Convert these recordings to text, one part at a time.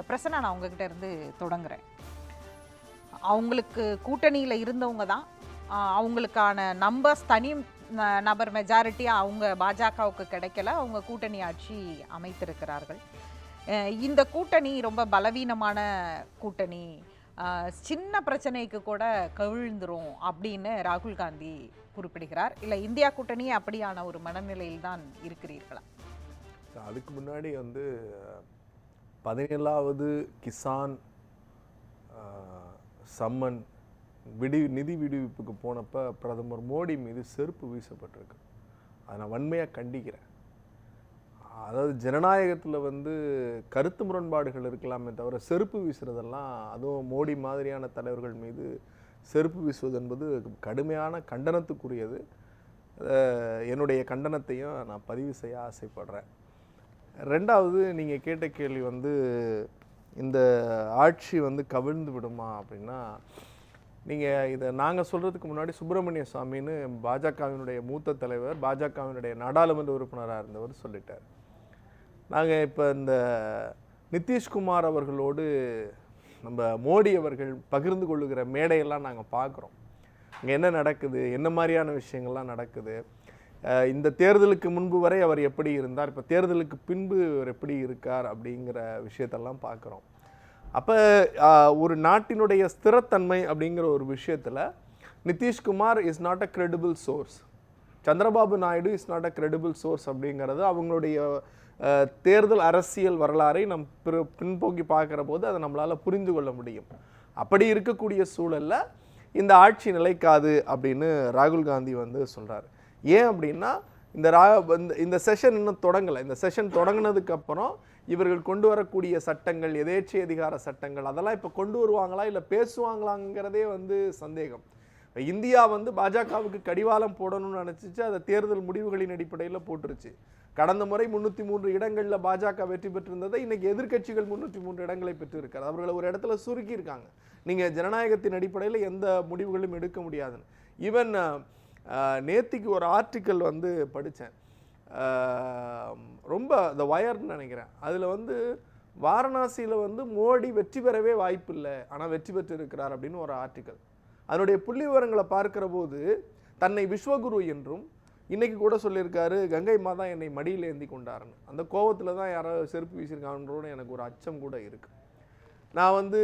பிரசன்னா நான் உங்ககிட்ட இருந்து தொடங்குறேன். அவங்களுக்கு கூட்டணியில் இருந்தவங்க தான். அவங்களுக்கான நம்பர்ஸ் தனி ந- நபர் மெஜாரிட்டியாக அவங்க பாஜகவுக்கு கிடைக்கல. அவங்க கூட்டணி ஆட்சி அமைத்திருக்கிறார்கள். இந்த கூட்டணி ரொம்ப பலவீனமான கூட்டணி. சின்ன பிரச்சனைக்கு கூட கவிழ்ந்துரும் அப்படின்னு ராகுல் காந்தி குறிப்பிடுகிறார். இல்லை இந்தியா கூட்டணி அப்படியான ஒரு மனநிலையில் தான் இருக்கிறீர்களா? அதுக்கு முன்னாடி வந்து பதினேழாவது கிசான் சம்மன் விடி நிதி விடுவிப்புக்கு போனப்ப பிரதமர் மோடி மீது செருப்பு வீசப்பட்டிருக்கு. அதை நான் வன்மையாக கண்டிக்கிறேன். அதாவது ஜனநாயகத்தில் வந்து கருத்து முரண்பாடுகள் இருக்கலாமே தவிர செருப்பு வீசுறதெல்லாம் அதுவும் மோடி மாதிரியான தலைவர்கள் மீது செருப்பு வீசுவது என்பது கடுமையான கண்டனத்துக்குரியது. என்னுடைய கண்டனத்தையும் நான் பதிவு செய்ய ஆசைப்படுறேன். ரெண்டாவது நீங்கள் கேட்ட கேள்வி வந்து இந்த ஆட்சி வந்து கவிழ்ந்து விடுமா அப்படின்னா நீங்கள் இதை நாங்கள் சொல்கிறதுக்கு முன்னாடி சுப்பிரமணிய சாமின்னு பாஜகவினுடைய மூத்த தலைவர் பாஜகவினுடைய நாடாளுமன்ற உறுப்பினராக இருந்தவர் சொல்லிட்டார். நாங்கள் இப்போ இந்த நிதிஷ்குமார் அவர்களோடு நம்ம மோடி அவர்கள் பகிர்ந்து கொள்ளுகிற மேடையெல்லாம் நாங்கள் பார்க்குறோம் இங்கே என்ன நடக்குது? என்ன மாதிரியான விஷயங்கள்லாம் நடக்குது? இந்த தேர்தலுக்கு முன்பு வரை அவர் எப்படி இருந்தார் இப்போ தேர்தலுக்கு பின்பு அவர் எப்படி இருக்கார் அப்படிங்கிற விஷயத்தெல்லாம் பார்க்குறோம். அப்போ ஒரு நாட்டினுடைய ஸ்திரத்தன்மை அப்படிங்கிற ஒரு விஷயத்தில் Nitish Kumar is not a credible source Chandrababu Naidu is not a credible source அப்படிங்கிறது அவங்களுடைய தேர்தல் அரசியல் வரலாறை நம் பிற பின்போக்கி பார்க்குற போது அதை நம்மளால் புரிந்து கொள்ள முடியும். அப்படி இருக்கக்கூடிய சூழல்ல இந்த ஆட்சி நிலைக்காது அப்படின்னு ராகுல் காந்தி வந்து சொல்கிறார் ஏன் அப்படின்னா இந்த ரா இந்த- இந்த செஷன் இன்னும் தொடங்கலை. இந்த செஷன் தொடங்கினதுக்கப்புறம் இவர்கள் கொண்டு வரக்கூடிய சட்டங்கள் எதேச்சை அதிகார சட்டங்கள் அதெல்லாம் இப்போ கொண்டு வருவாங்களா இல்லை பேசுவாங்களாங்கிறதே வந்து சந்தேகம். இந்தியா வந்து பாஜகவுக்கு கடிவாளம் போடணும்னு நினச்சிச்சு அதை தேர்தல் முடிவுகளின் அடிப்படையில் போட்டுருச்சு. கடந்த முறை முந்நூற்றி மூன்று இடங்களில் பாஜக வெற்றி பெற்றிருந்ததை இன்னைக்கு எதிர்க்கட்சிகள் முந்நூற்றி மூன்று இடங்களை பெற்றிருக்கார் அவர்களை ஒரு இடத்துல சுருக்கியிருக்காங்க. நீங்கள் ஜனநாயகத்தின் அடிப்படையில் எந்த முடிவுகளும் எடுக்க முடியாதுன்னு. ஈவன் நேத்திக்கு ஒரு ஆர்டிக்கல் வந்து படித்தேன். ரொம்ப த வயர்னு நினைக்கிறேன். அதில் வந்து வாரணாசியில் வந்து மோடி வெற்றி பெறவே வாய்ப்பு இல்லை ஆனால் வெற்றி பெற்றிருக்கிறார் அப்படின்னு ஒரு ஆர்டிக்கல். அதனுடைய புள்ளி விவரங்களை பார்க்கிற போது தன்னை விஸ்வகுரு என்றும் இன்றைக்கி கூட சொல்லியிருக்காரு கங்கை மாதா என்னை மடியில் ஏந்தி கொண்டாருன்னு. அந்த கோவத்தில் தான் யாரோ செருப்பு வீசியிருக்காங்கன்றோன்னு எனக்கு ஒரு அச்சம் கூட இருக்குது நான் வந்து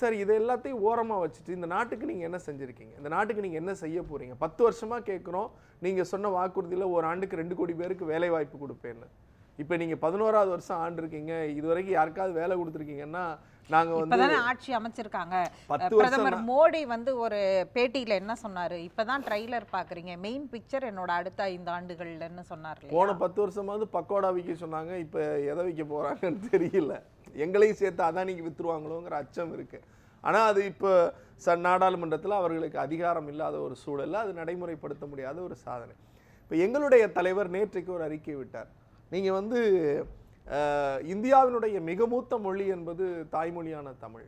சார் இது எல்லாத்தையும் ஓரமாக வச்சுட்டு இந்த நாட்டுக்கு நீங்கள் என்ன செஞ்சுருக்கீங்க? இந்த நாட்டுக்கு நீங்கள் என்ன செய்ய போகிறீங்க பத்து வருஷமாக கேட்குறோம் நீங்கள் சொன்ன வாக்குறுதியில் ஒரு ஆண்டுக்கு ரெண்டு கோடி பேருக்கு வேலை வாய்ப்பு கொடுப்பேன்னு. இப்போ நீங்கள் பதினோராவது வருஷம் ஆண்டு இருக்கீங்க இது வரைக்கும் யாருக்காவது வேலை கொடுத்துருக்கீங்கன்னா நாங்கள் வந்து ஆட்சி அமைச்சிருக்காங்க. பிரதமர் வருஷம் மோடி வந்து ஒரு பேட்டியில என்ன சொன்னாரு? இப்பதான் ட்ரைலர் பாக்குறீங்க. மெயின் பிக்சர் என்னோட அடுத்த ஐந்து ஆண்டுகள்லன்னு சொன்னார்? போன பத்து வருஷமாவது பக்கோடா விற்க சொன்னாங்க. இப்போ எதை விற்க போகிறாங்கன்னு தெரியல. எங்களையும் சேர்த்து அதானிக்கு விற்றுருவாங்களோங்கிற அச்சம் இருக்கு. ஆனால் அது இப்போ ச நாடாளுமன்றத்தில் அவர்களுக்கு அதிகாரம் இல்லாத ஒரு சூழல்ல அது நடைமுறைப்படுத்த முடியாத ஒரு சாதனை. இப்போ எங்களுடைய தலைவர் நேற்றைக்கு ஒரு அறிக்கை விட்டார். நீங்கள் வந்து இந்தியாவினுடைய மிக மூத்த மொழி என்பது தாய்மொழியான தமிழ்.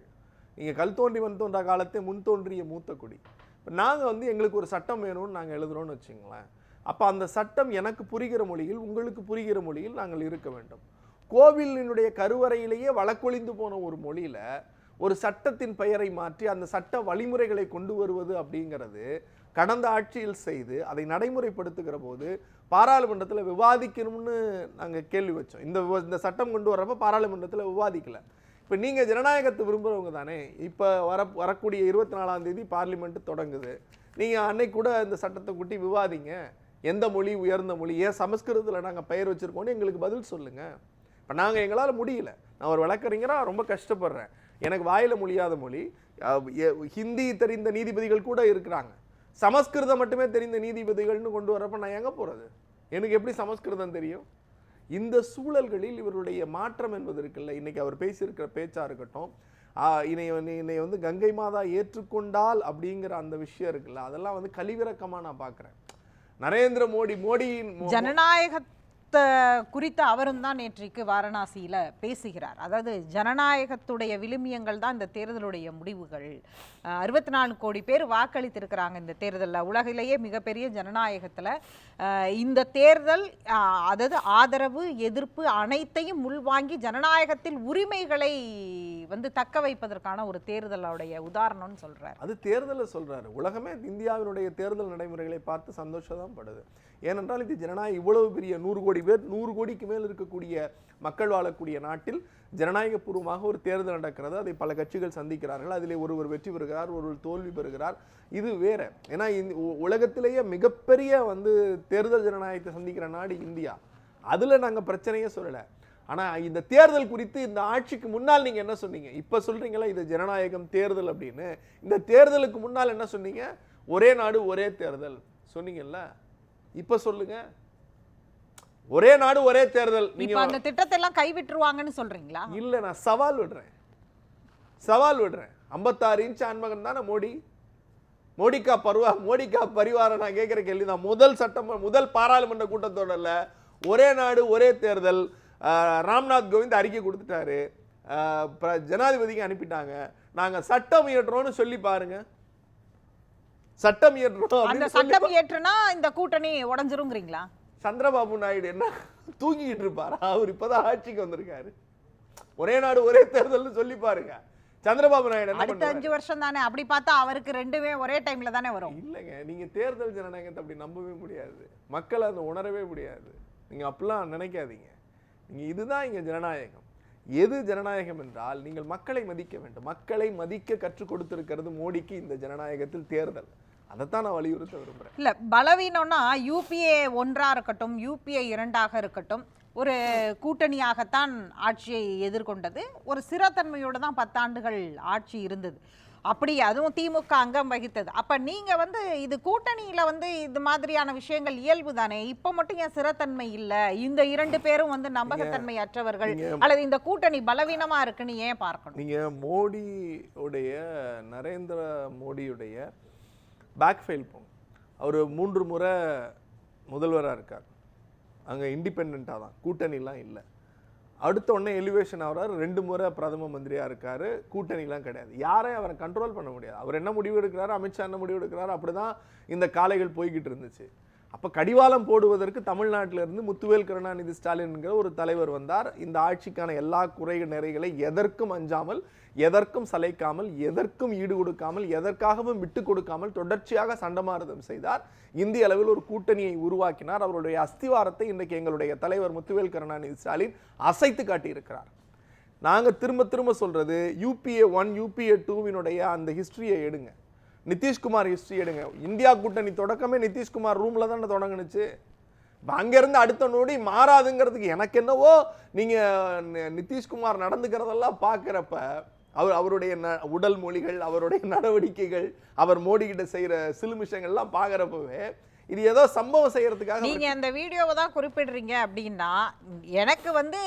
நீங்கள் கல் தோன்றி வந்து தோன்ற காலத்தை முன் தோன்றிய மூத்த குடி. இப்போ நாங்கள் வந்து எங்களுக்கு ஒரு சட்டம் வேணும்னு நாங்கள் எழுதுகிறோன்னு வச்சுங்களேன். அப்போ அந்த சட்டம் எனக்கு புரிகிற மொழியில் உங்களுக்கு புரிகிற மொழியில் நாங்கள் இருக்க வேண்டும். கோவிலினுடைய கருவறையிலேயே வழக்கொழிந்து போன ஒரு மொழியில் ஒரு சட்டத்தின் பெயரை மாற்றி அந்த சட்ட வழிமுறைகளை கொண்டு வருவது அப்படிங்கிறது கடந்த ஆட்சியில் செய்து அதை நடைமுறைப்படுத்துகிற போது பாராளுமன்றத்தில் விவாதிக்கணும்னு நாங்கள் கேள்வி வச்சோம். இந்த இந்த சட்டம் கொண்டு வரப்போ பாராளுமன்றத்தில் விவாதிக்கலை. இப்போ நீங்கள் ஜனநாயகத்தை விரும்புகிறவங்க தானே இப்போ வர வரக்கூடிய இருபத்தி நாலாம் தேதி பார்லிமெண்ட் தொடங்குது. நீங்கள் அன்னைக்கு கூட இந்த சட்டத்தை கூட்டி விவாதிங்க. எந்த மொழி உயர்ந்த மொழி ஏன் சமஸ்கிருதத்தில் நாங்கள் பெயர் வச்சுருக்கோன்னு எங்களுக்கு பதில் சொல்லுங்கள் இப்போ நாங்கள் எங்களால் முடியல. நான் ஒரு வழக்கறிஞராக ரொம்ப கஷ்டப்படுறேன். எனக்கு வாயில் மொழியாத மொழி ஹிந்தி தெரிந்த நீதிபதிகள் கூட இருக்கிறாங்க. சமஸ்கிருதம் மட்டுமே தெரிந்த நீதிபதிகள்னு கொண்டு வரப்ப நான் எங்கே போகிறது எனக்கு எப்படி சமஸ்கிருதம் தெரியும்? இந்த சூழல்களில் இவருடைய மாற்றம் என்பது இருக்குல்ல இன்னைக்கு அவர் பேசியிருக்கிற பேச்சா இருக்கட்டும் ஆஹ் இனை என்னை வந்து கங்கை மாதா ஏற்றுக்கொண்டால் அப்படிங்கிற அந்த விஷயம் இருக்குல்ல அதெல்லாம் வந்து கழிவிறக்கமாக நான் பார்க்குறேன் நரேந்திர மோடி மோடியின் ஜனநாயக குறித்து அவரும் தான் நேற்றைக்கு வாரணாசியில் பேசுகிறார். அதாவது ஜனநாயகத்துடைய விழுமியங்கள் தான் இந்த தேர்தலுடைய முடிவுகள். அறுபத்தி நாலு கோடி பேர் வாக்களித்திருக்கிறாங்க இந்த தேர்தலில். உலகிலேயே மிகப்பெரிய ஜனநாயகத்தில் இந்த தேர்தல் அதாவது ஆதரவு எதிர்ப்பு அனைத்தையும் உள்வாங்கி ஜனநாயகத்தில் உரிமைகளை வந்து தக்க வைப்பதற்கான ஒரு தேர்தலுடைய உதாரணம்னு சொல்கிறார் அது தேர்தலில் சொல்கிறாரு உலகமே இந்தியாவினுடைய தேர்தல் நடைமுறைகளை பார்த்து சந்தோஷம் தான் படுது. ஏனென்றால் இது ஜனநாயகம் இவ்வளவு பெரிய நூறு கோடி பேர் நூறு கோடிக்கு மேல் இருக்கக்கூடிய மக்கள் வாழக்கூடிய நாட்டில் ஜனநாயகபூர்வமாக ஒரு தேர்தல் நடக்கிறது. அதை பல கட்சிகள் சந்திக்கிறார்கள். அதில் ஒருவர் வெற்றி பெறுகிறார் ஒருவர் தோல்வி பெறுகிறார். இது வேற. ஏன்னா இந்த உலகத்திலேயே மிகப்பெரிய வந்து தேர்தல் ஜனநாயகத்தை சந்திக்கிற நாடு இந்தியா. அதுல நாங்க பிரச்சனையே சொல்லலை. ஆனா இந்த தேர்தல் குறித்து இந்த ஆட்சிக்கு முன்னால் நீங்க என்ன சொன்னீங்க? இப்ப சொல்றீங்களா இது ஜனநாயகம் தேர்தல் அப்படின்னு. இந்த தேர்தலுக்கு முன்னால் என்ன சொன்னீங்க? ஒரே நாடு ஒரே தேர்தல். சொன்னீங்கல்ல? இப்ப சொல்லுங்க. ஒரே நாடு ஒரே தேர்தல். நீங்க அந்த திட்டத்தை எல்லாம் கைவிட்டுருவாங்கன்னு சொல்றீங்களா? இல்ல நான் சவால் விடுறேன். சவால் விடுறேன். ஐம்பத்தாறு இன்ச் ஆண்மகன் தானே மோடி? மோடிக்கா பருவா மோடிக்கா பரிவார நான் கேட்குற கேள்வி தான் முதல் சட்டம் முதல் பாராளுமன்ற கூட்டத்தொடரில் ஒரே நாடு ஒரே தேர்தல். ராம்நாத் கோவிந்த் அறிக்கை கொடுத்துட்டாரு. ஜனாதிபதிக்கு அனுப்பிட்டாங்க. நாங்க சட்டம் இயற்றோம்னு சொல்லி பாருங்க. சட்டம் இயற்றோம் அந்த சட்டம் ஏற்றுனா இந்த கூட்டணி உடைஞ்சிருங்கிறீங்களா? சந்திரபாபு நாயுடு என்ன தூங்கிட்டு இருப்பாரா? அவர் இப்பதான் ஆட்சிக்கு வந்திருக்காரு. ஒரே நாடு ஒரே தேர்தல்னு சொல்லி பாருங்க. சந்திரபாபு நாயுடு அடுத்த? அஞ்சு வருஷம் தானே. அப்படி பார்த்தா அவருக்கு ரெண்டுமே ஒரே டைம்ல தானே வரும். இல்லைங்க நீங்க தேர்தல் ஜனநாயகத்தை அப்படி நம்பவே முடியாது. மக்கள் அதை உணரவே முடியாது. நீங்க அப்படிலாம் நினைக்காதீங்க. நீங்க இதுதான் இங்க ஜனநாயகம். எது ஜனநாயகம் என்றால் நீங்கள் மக்களை மதிக்க வேண்டும். மக்களை மதிக்க கற்றுக் கொடுத்திருக்கிறது மோடிக்கு இந்த ஜனநாயகத்தில் தேர்தல். அதைத்தான் நான் வலியுறுத்த விரும்புறேன். இல்ல பலவீனம்னா யூபிஏ ஒன்றா இருக்கட்டும் யூபிஏ இரண்டாக இருக்கட்டும் ஒரு கூட்டணியாகத்தான் ஆட்சியை எதிர்கொண்டது. ஒரு சிறத்தன்மையோட தான் பத்தாண்டுகள் ஆட்சி இருந்தது. அப்படி அதுவும் திமுக அங்கம் வகித்தது. அப்ப நீங்க வந்து இது கூட்டணியில வந்து இது மாதிரியான விஷயங்கள் இயல்பு தானே? இப்ப மட்டும் ஏன் சிறத்தன்மை இல்ல? இந்த இரண்டு பேரும் வந்து நம்பகத்தன்மை அற்றவர்கள் அல்லது இந்த கூட்டணி பலவீனமா இருக்குன்னு ஏன் பார்க்கணும்? நீங்க மோடி உடைய நரேந்திர மோடியுடைய பேக் ஃபைல் போங்க அவர் மூன்று முறை முதல்வராக இருக்கார். அங்கே இண்டிபெண்ட்டாக தான். கூட்டணிலாம் இல்லை. அடுத்த உடனே எலிவேஷன் ஆகிறார். ரெண்டு முறை பிரதம மந்திரியாக இருக்கார். கூட்டணிலாம் கிடையாது. யாரையும் அவரை கண்ட்ரோல் பண்ண முடியாது. அவர் என்ன முடிவு எடுக்கிறாரு? அமித்ஷா என்ன முடிவு எடுக்கிறாரு? அப்படி தான் இந்த காலைகள் போய்கிட்டு இருந்துச்சு. அப்போ கடிவாளம் போடுவதற்கு தமிழ்நாட்டிலிருந்து முத்துவேல் கருணாநிதி ஸ்டாலின்ங்கிற ஒரு தலைவர் வந்தார். இந்த ஆட்சிக்கான எல்லா குறை நிறைகளை எதற்கும் அஞ்சாமல் எதற்கும் சலைக்காமல் எதற்கும் ஈடு கொடுக்காமல் எதற்காகவும் விட்டு கொடுக்காமல் தொடர்ச்சியாக சண்டமாரதம் செய்தார். இந்திய அளவில் ஒரு கூட்டணியை உருவாக்கினார். அவருடைய அஸ்திவாரத்தை இன்றைக்கு எங்களுடைய தலைவர் முத்துவேல் கருணாநிதி ஸ்டாலின் அசைத்து காட்டியிருக்கிறார். நாங்கள் திரும்ப திரும்ப சொல்கிறது யூபிஏ ஒன் யூபிஏ டூவினுடைய அந்த ஹிஸ்ட்ரியை எடுங்க. நிதிஷ்குமார் ஹிஸ்ட்ரி எடுங்க. இந்தியா கூட்டணி தொடக்கமே நிதிஷ்குமார் ரூமில் தானே தொடங்குனுச்சு. இப்போ அங்கேருந்து அடுத்த நொடி மாறாதுங்கிறதுக்கு எனக்கு என்னவோ நீங்கள் நி- நிதிஷ்குமார் நடந்துக்கிறதெல்லாம் பார்க்குறப்ப அவர் அவருடைய ந- உடல் மொழிகள் அவருடைய நடவடிக்கைகள் அவர் மோடிக்கிட்ட செய்கிற சிலுமிஷங்கள்லாம் பார்க்குறப்பவே இது ஏதோ சம்பவம் செய்யறதுக்காக நீங்க அந்த வீடியோவை தான் குறிப்பிடுறீங்க அப்படின்னா எனக்கு வந்து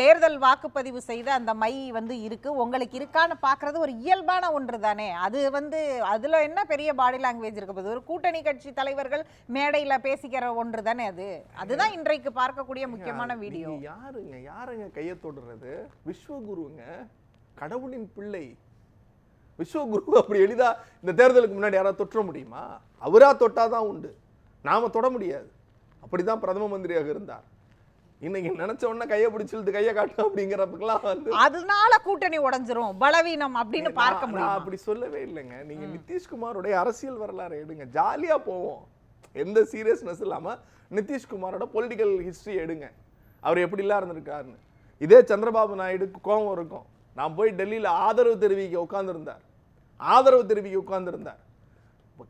தேர்தல் வாக்குப்பதிவு செய்த அந்த மை வந்து இருக்கு. உங்களுக்கு இருக்கான்னு பார்க்கிறது ஒரு இயல்பான ஒன்று தானே. அது வந்து அதுல என்ன பெரிய பாடி லாங்குவேஜ் இருக்க போகுது? ஒரு கூட்டணி கட்சி தலைவர்கள் மேடையில பேசிக்கிற ஒன்று தானே அது? அதுதான் இன்றைக்கு பார்க்கக்கூடிய முக்கியமான வீடியோ. யாருங்க? யாருங்க கையை தொடுறது? விஸ்வகுருங்க கடவுளின் பிள்ளை. விஸ்வகுரு அப்படி எளிதா இந்த தேர்தலுக்கு முன்னாடி யாராவது தொற்ற முடியுமா? அவரா தொட்டாதான் உண்டு. நாம தொட முடியாது. அப்படிதான் பிரதம மந்திரியாக இருந்தார். இன்னைக்கு நினைச்ச உடனே கையை பிடிச்சிழுத்து கையை காட்டு அப்படிங்கிறதுக்கெல்லாம் வந்து அதனால கூட்டணி உடைஞ்சிரும் பலவீனம் அப்படின்னு பார்க்க முடியும்? அப்படி சொல்லவே இல்லைங்க. நீங்க நிதிஷ்குமாரோடைய அரசியல் வரலாறு எடுங்க. ஜாலியா போவோம். எந்த சீரியஸ்னஸ் இல்லாம நிதிஷ்குமாரோட பொலிட்டிக்கல் ஹிஸ்டரி எடுங்க. அவர் எப்படிலாம் இருந்திருக்காருன்னு. இதே சந்திரபாபு நாயுடுக்கு கோபம் இருக்கும். நான் போய் டெல்லியில ஆதரவு தெரிவிக்க உட்கார்ந்திருந்தார். ஆதரவு தெரிவிக்க உட்கார்ந்துருந்தார்.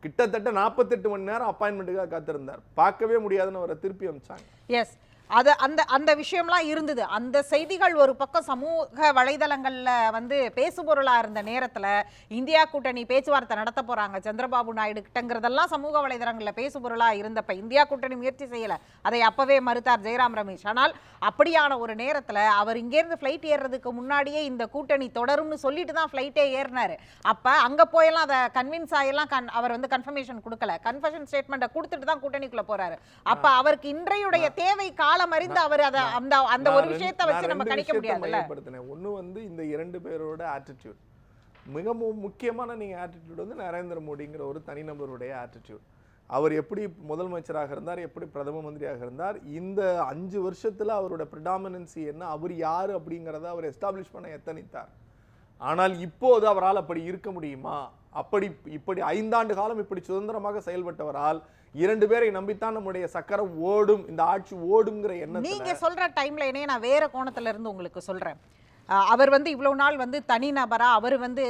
கிட்டத்தட்ட நாற்பத்தெட்டு மணி நேரம் அப்பாயின்மெண்ட்டுக்காக காத்திருந்தார். பார்க்கவே முடியாதுன்னு அவரை திருப்பி அமிச்சாங்க. எஸ் அது அந்த அந்த விஷயம்லாம் இருந்தது. அந்த செய்திகள் ஒரு பக்கம் சமூக வலைதளங்கள்ல வந்து பேசுபொருளா இருந்த நேரத்துல இந்தியா கூட்டணி பேச்சுவார்த்தை நடத்த போறாங்க சந்திரபாபு நாயுடு கிட்டங்கிறதெல்லாம் சமூக வலைதளங்கள்ல பேசுபொருளா இருந்தப்ப இந்தியா கூட்டணி முயற்சி செய்யல. அதை அப்பவே மறுத்தார் ஜெயராம் ரமேஷ். ஆனால் அப்படியான ஒரு நேரத்துல அவர் இங்கேருந்து ஃப்ளைட் ஏறுறதுக்கு முன்னாடியே இந்த கூட்டணி தொடரும்னு சொல்லிட்டு தான் ஃப்ளைட்டே ஏறினாரு. அப்ப அங்க போயெல்லாம் அதை கன்வின்ஸ் ஆகியெல்லாம் கன் அவர் வந்து கன்ஃபர்மேஷன் கொடுக்கல. கன்ஃபர்மேஷன் ஸ்டேட்மெண்ட்டை கொடுத்துட்டு தான் கூட்டணிக்குள்ள போறாரு. அப்ப அவருக்கு இன்றையுடைய தேவை காலம் அறிந்து அவர் அதை அந்த அந்த ஒரு விஷயத்தை வச்சு நம்ம கணிக்க முடியாதுல்ல? ஒண்ணு வந்து இந்த இரண்டு பேரோட ஆட்டிடியூட் மிக முக்கியமான நீங்க ஆட்டிடியூட் வந்து நரேந்திர மோடிங்கிற ஒரு தனிநபருடைய ஆட்டிடியூட் அவர் எப்படி முதலமைச்சராக இருந்தார் எப்படி பிரதம மந்திரியாக இருந்தார் இந்த அஞ்சு வருஷத்துல அவரோட ப்ரிடாமினன்சி என்ன அவர் யாரு அப்படிங்கிறத அவர் எஸ்டாப்ளிஷ் பண்ண எத்தனித்தார்? ஆனால் இப்போது அவரால் அப்படி இருக்க முடியுமா? அப்படி இப்படி ஐந்தாண்டு காலம் இப்படி சுதந்திரமாக செயல்பட்டவரால் இரண்டு பேரை நம்பித்தான் நம்முடைய சக்கரம் ஓடும் இந்த ஆட்சி ஓடுங்கிற எண்ணம் நீங்க சொல்ற டைம்ல என்னைய நான் வேற கோணத்துல இருந்து உங்களுக்கு சொல்றேன். அவர் வந்து இவ்வளவு நாள் வந்து தனிநபராக அவர் வந்து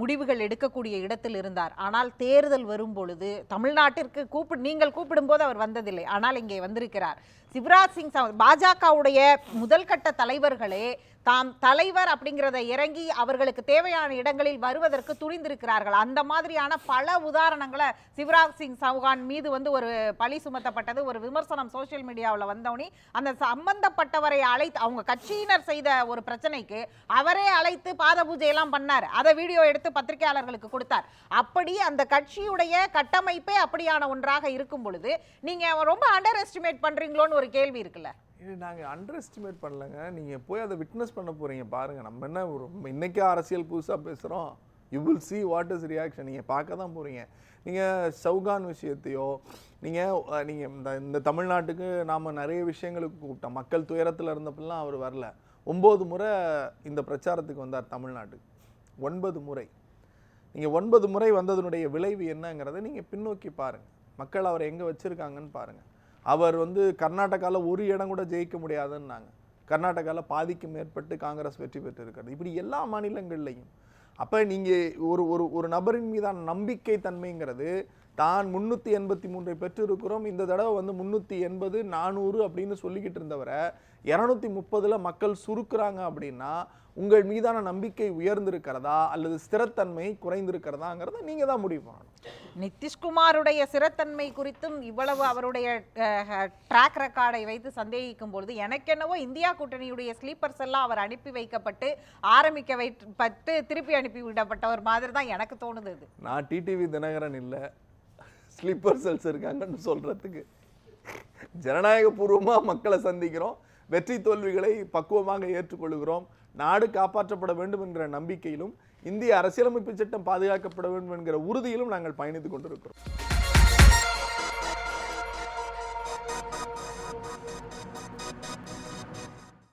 முடிவுகள் எடுக்கக்கூடிய இடத்தில் இருந்தார். ஆனால் தேர்தல் வரும் பொழுது தமிழ்நாட்டிற்கு கூப்பிடு நீங்கள் கூப்பிடும்போது அவர் வந்ததில்லை. ஆனால் இங்கே வந்திருக்கிறார். சிவராஜ் சிங் பாஜகவுடைய முதல் கட்ட தலைவர்களே தாம் தலைவர் அப்படிங்கிறத இறங்கி அவர்களுக்கு தேவையான இடங்களில் வருவதற்கு துணிந்திருக்கிறார்கள். அந்த மாதிரியான பல உதாரணங்களை சிவராஜ் சிங் சௌகான் மீது வந்து ஒரு பழி சுமத்தப்பட்டது. ஒரு விமர்சனம் சோஷியல் மீடியாவில் வந்தோடனே அந்த சம்பந்தப்பட்டவரை அழைத்து அவங்க கட்சியினர் செய்த ஒரு பிரச்சனைக்கு அவரே அழைத்து பாத பூஜையெல்லாம் பண்ணார். அதை வீடியோ எடுத்து பத்திரிகையாளர்களுக்கு கொடுத்தார். அப்படி அந்த கட்சியுடைய கட்டமைப்பே அப்படியான ஒன்றாக இருக்கும் பொழுது நீங்கள் ரொம்ப அண்டர் எஸ்டிமேட் பண்ணுறீங்களோன்னு ஒரு கேள்வி இருக்குல்ல. இது நாங்கள் அண்டர் எஸ்டிமேட் பண்ணலங்க. நீங்கள் போய் அதை விட்னஸ் பண்ண போகிறீங்க பாருங்கள் நம்ம என்ன ரொம்ப இன்றைக்கே அரசியல் புதுசாக பேசுகிறோம் you will see what is reaction நீங்கள் பார்க்க தான் போகிறீங்க நீங்கள் சவுகான் விஷயத்தையோ நீங்கள் நீங்கள் இந்த இந்த தமிழ்நாட்டுக்கு நாம் நிறைய விஷயங்களுக்கு கூப்பிட்டோம். மக்கள் துயரத்தில் இருந்தப்பெல்லாம் அவர் வரல. ஒம்பது முறை இந்த பிரச்சாரத்துக்கு வந்தார் தமிழ்நாட்டுக்கு ஒன்பது முறை. நீங்கள் ஒன்பது முறை வந்ததனுடைய விளைவு என்னங்கிறத நீங்கள் பின்னோக்கி பாருங்கள் மக்கள் அவரை எங்கே வச்சுருக்காங்கன்னு பாருங்கள் அவர் வந்து கர்நாடகாவில் ஒரு இடம் கூட ஜெயிக்க முடியாதுன்னாங்க. கர்நாடகாவில் பாதிக்கு மேற்பட்டு காங்கிரஸ் வெற்றி பெற்று இருக்கிறது இப்படி எல்லா மாநிலங்கள்லையும். அப்போ நீங்கள் ஒரு ஒரு ஒரு நபரின் மீதான நம்பிக்கை தன்மைங்கிறது தான் முந்நூற்றி எண்பத்தி மூன்றை பெற்றிருக்கிறோம். இந்த தடவை வந்து முந்நூற்றி எண்பது நானூறு அப்படின்னு சொல்லிக்கிட்டு இருந்தவரை இரநூத்தி முப்பதில் மக்கள் சுருக்குறாங்க அப்படின்னா உங்கள் மீதான நம்பிக்கை உயர்ந்திருக்கிறதா அல்லது ஸ்திரத்தன்மை குறைந்திருக்கிறதாங்கிறத நீங்கள் தான் முடிவு பண்ணணும். நிதிஷ்குமாருடைய சிறத்தன்மை குறித்தும் இவ்வளவு அவருடைய ட்ராக் ரெக்கார்டை வைத்து சந்தேகிக்கும் பொழுது எனக்கென்னவோ இந்தியா கூட்டணியுடைய ஸ்லீப்பர்ஸ் எல்லாம் அவர் அனுப்பி வைக்கப்பட்டு ஆரம்பிக்க வைப்பட்டு திருப்பி அனுப்பி விடப்பட்டவர் மாதிரி தான் எனக்கு தோணுது நான் டிடிவி தினகரன் இல்லை. ஸ்லீப்பர் செல்ஸ் இருக்காங்கன்னு சொல்கிறதுக்கு ஜனநாயகபூர்வமாக மக்களை சந்திக்கிறோம். வெற்றி தோல்விகளை பக்குவமாக ஏற்றுக்கொள்கிறோம். நாடு காப்பாற்றப்பட வேண்டும் என்கிற நம்பிக்கையிலும் இந்திய அரசியலமைப்பு சட்டம் பாதுகாக்கப்பட வேண்டும் என்கிற உறுதியிலும் நாங்கள் பயணித்து கொண்டிருக்கிறோம்.